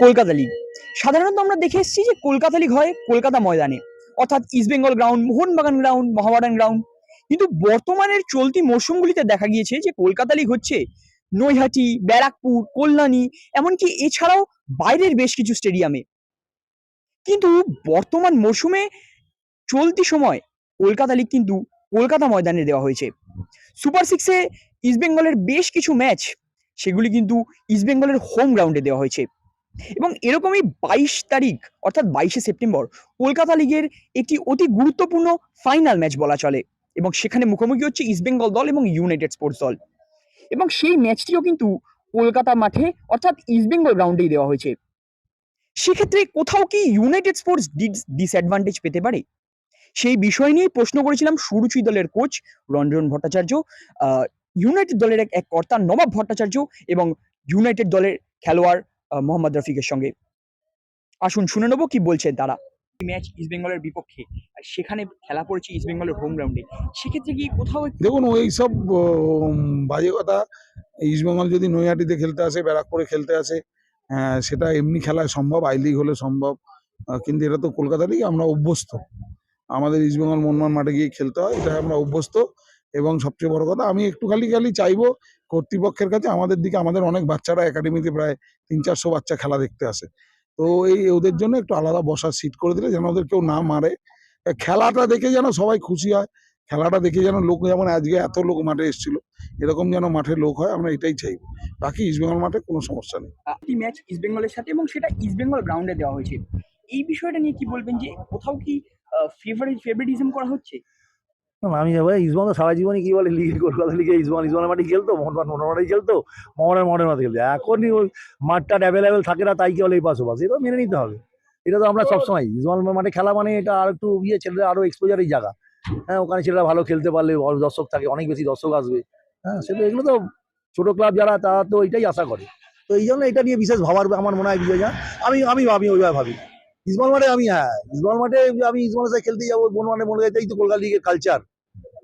Kolkata league সাধারণত আমরা দেখে এসেছি যে কলকাতা লিগ হয় কলকাতা ময়দানে, অর্থাৎ East Bengal ground Mohun Bagan ground Mohun Bagan ground কিন্তু বর্তমানের চলতি মরশুমগুলিতে দেখা গিয়েছে যে কলকাতা লিগ হচ্ছে নৈহাটি, ব্যারাকপুর, কল্যাণী, এমনকি এছাড়াও বাইরের বেশ কিছু স্টেডিয়ামে কিন্তু বর্তমান মরশুমে চলতি সময় কলকাতা লিগ কিন্তু কলকাতা ময়দানে দেওয়া হয়েছে। সুপার সিক্সে ইস্টবেঙ্গলের বেশ কিছু ম্যাচ সেগুলি কিন্তু ইস্টবেঙ্গলের হোম গ্রাউন্ডে দেওয়া হয়েছে। এবং এরকমই বাইশ তারিখ, অর্থাৎ বাইশে সেপ্টেম্বর, কলকাতা লিগের একটি অতি গুরুত্বপূর্ণ ফাইনাল ম্যাচ বলা চলে। এবং সেখানে মুখোমুখি হচ্ছে ইস্টবেঙ্গল দল এবং ইউনাইটেড স্পোর্টস দল। এবং সেই ম্যাচটিও কিন্তু কলকাতা মাঠে, অর্থাৎ ইস্টবেঙ্গল গ্রাউন্ডেই দেওয়া হয়েছে। সেক্ষেত্রে কোথাও কি ইউনাইটেড স্পোর্টস ডিসঅ্যাডভান্টেজ পেতে পারে? সেই বিষয় নিয়ে প্রশ্ন করেছিলাম সুরুচি দলের কোচ রঞ্জন ভট্টাচার্য। ইউনাইটেড দলের এক কর্তা নবাব ভট্টাচার্য এবং ইউনাইটেড দলের খেলোয়াড় মোহাম্মদ রফিকের সঙ্গে। আসুন শুনে নেব কি বলছেন তারা। ম্যাচ ইস্টবেঙ্গলের বিপক্ষে আর সেখানে খেলা পড়েছে ইস্টবেঙ্গলের হোম গ্রাউন্ডে সেক্ষেত্রে কি কোথাও দেখুন ওই সব বাজে কথা। ইস্টবেঙ্গল যদি নৈহাটিতে খেলতে আসে ব্যারাকপুরে খেলতে আসে আহ, সেটা এমনি খেলায় সম্ভব আই লিগ হলে সম্ভব। কিন্তু এটা তো কলকাতা আমরা অভ্যস্ত। আমাদের ইস্টবেঙ্গল মনমান মাঠে গিয়ে খেলতে হয় এটা আমরা অভ্যস্ত। এবং সবচেয়ে বড় কথা আমি একটু খালি খালি চাইব কর্তৃপক্ষের কাছে আমাদের দিকে, আমাদের অনেক বাচ্চারা একাডেমিতে প্রায় তিন চারশো বাচ্চা খেলা দেখতে আসে। তো এই, ওদের জন্য একটু আলাদা বসার সিট করে দিলে যেন ওদের কেউ না মারে। খেলাটা দেখে যেন সবাই খুশি হয়, খেলাটা দেখে যেন লোক, যেমন আজকে এত লোক মাঠে এসেছিল, এরকম যেন মাঠে লোক হয়, আমরা এটাই চাইব। বাকি ইস্টবেঙ্গল মাঠে কোনো সমস্যা নেই। একটি ম্যাচ ইস্টবেঙ্গলের সাথে এবং সেটা ইস্টবেঙ্গল গ্রাউন্ডে দেওয়া হয়েছে? এই বিষয়টা নিয়ে কি বলবেন যে কোথাও কি ফেভারিট ফেভারিটিজম করা হচ্ছে? আমি যাব ইসমান তো সারা জীবনই কি বলে লিগ কলকাতা লিগে ইসমান ইসমানের মাঠে খেলতো মোহনবাগান মোহনবাগান মাঠে খেলতো, মোহনের মোহনের মাঠে খেলতো। এখনই ওই মাঠটা অ্যাভেলেবেল থাকে না, তাই কি বলে এই পাশে পাশে এটা মেনে নিতে হবে। এটা তো আমরা সবসময় ইসমান মাঠে খেলা মানে এটা আর একটু ইয়ে ছেলেরা আরও এক্সপোজার এই জায়গা হ্যাঁ ওখানে ছেলেরা ভালো খেলতে পারলে দর্শক থাকে, অনেক বেশি দর্শক আসবে। হ্যাঁ সেটা এগুলো তো ছোট ক্লাব যারা, তারা তো এটাই আশা করে। তো এই জন্য এটা নিয়ে বিশেষ ভাবার আমার মনে হয় বিষয় আমি আমি ভাবি ওইভাবে ভাবি। ইসমাল মাঠে আমি হ্যাঁ ইসমাল মাঠে আমি ইসমালের সাথে খেলতে যাব বোন মানে মনে হয় তো কলকাতা লিগের কালচার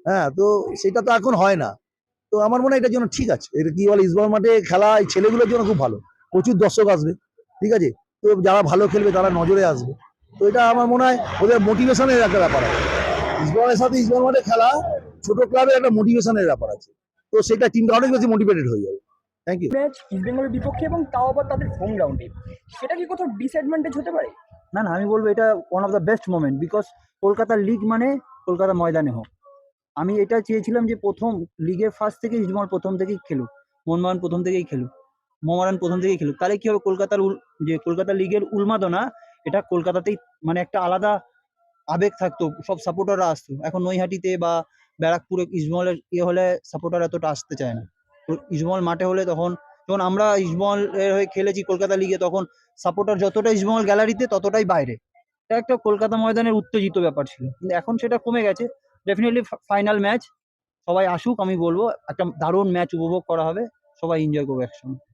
হ্যাঁ তো সেটা তো এখন হয় না। তো আমার মনে হয় এটার জন্য ঠিক আছে। এটা কি বলে ইসবল মাঠে খেলা এই ছেলেগুলোর জন্য খুব ভালো। প্রচুর দর্শক আসবে ঠিক আছে? তো যারা ভালো খেলবে তারা নজরে আসবে। তো এটা আমার মনে হয় ওদের মোটিভেশনের একটা ব্যাপার আছে। ইসবলের সাথে ইসবল মাঠে খেলা ছোট ক্লাবের একটা মোটিভেশনের ব্যাপার আছে। তো সেটা টিমটা অনেক বেশি মোটিভেটেড হয়ে যাবে। থ্যাংক ইউ ম্যাচ ইস্টবেঙ্গলের বিপক্ষে এবং তাও আবার তাদের হোম গ্রাউন্ডে সেটা কি কোথাও ডিসঅ্যাডভান্টেজ হতে পারে? না না আমি বলব এটা one of the best moment because Kolkata league মানে কলকাতা ময়দানে হোক। আমি এটা চেয়েছিলাম যে প্রথম লিগের ফার্স্ট থেকে ইস্টবেঙ্গল প্রথম থেকেই খেলুক মোহনবাগান প্রথম থেকেই খেলুক মোহনবাগান প্রথম থেকেই খেলুক। তাহলে কি হবে? কলকাতার যে কলকাতা লিগের উন্মাদনা, এটা কলকাতাতেই মানে একটা আলাদা আবেগ থাকতো, সব সাপোর্টাররা আসতো। এখন নৈহাটিতে বা ব্যারাকপুরে ইস্টবেঙ্গলের ইয়ে হলে সাপোর্টার এতটা আসতে চায় না। ইজমল মাঠে হলে তখন, যখন আমরা ইস্টবেঙ্গলের হয়ে খেলেছি কলকাতা লিগে তখন সাপোর্টার যতটা ইস্টবেঙ্গল গ্যালারিতে ততটাই বাইরে। এটা একটা কলকাতা ময়দানের উত্তেজিত ব্যাপার ছিল। কিন্তু এখন সেটা কমে গেছে। ডেফিনেটলি ফাইনাল ম্যাচ সবাই আসুক, আমি বলব। একটা দারুণ ম্যাচ উপভোগ করা হবে। সবাই এনজয় করবে একসঙ্গে।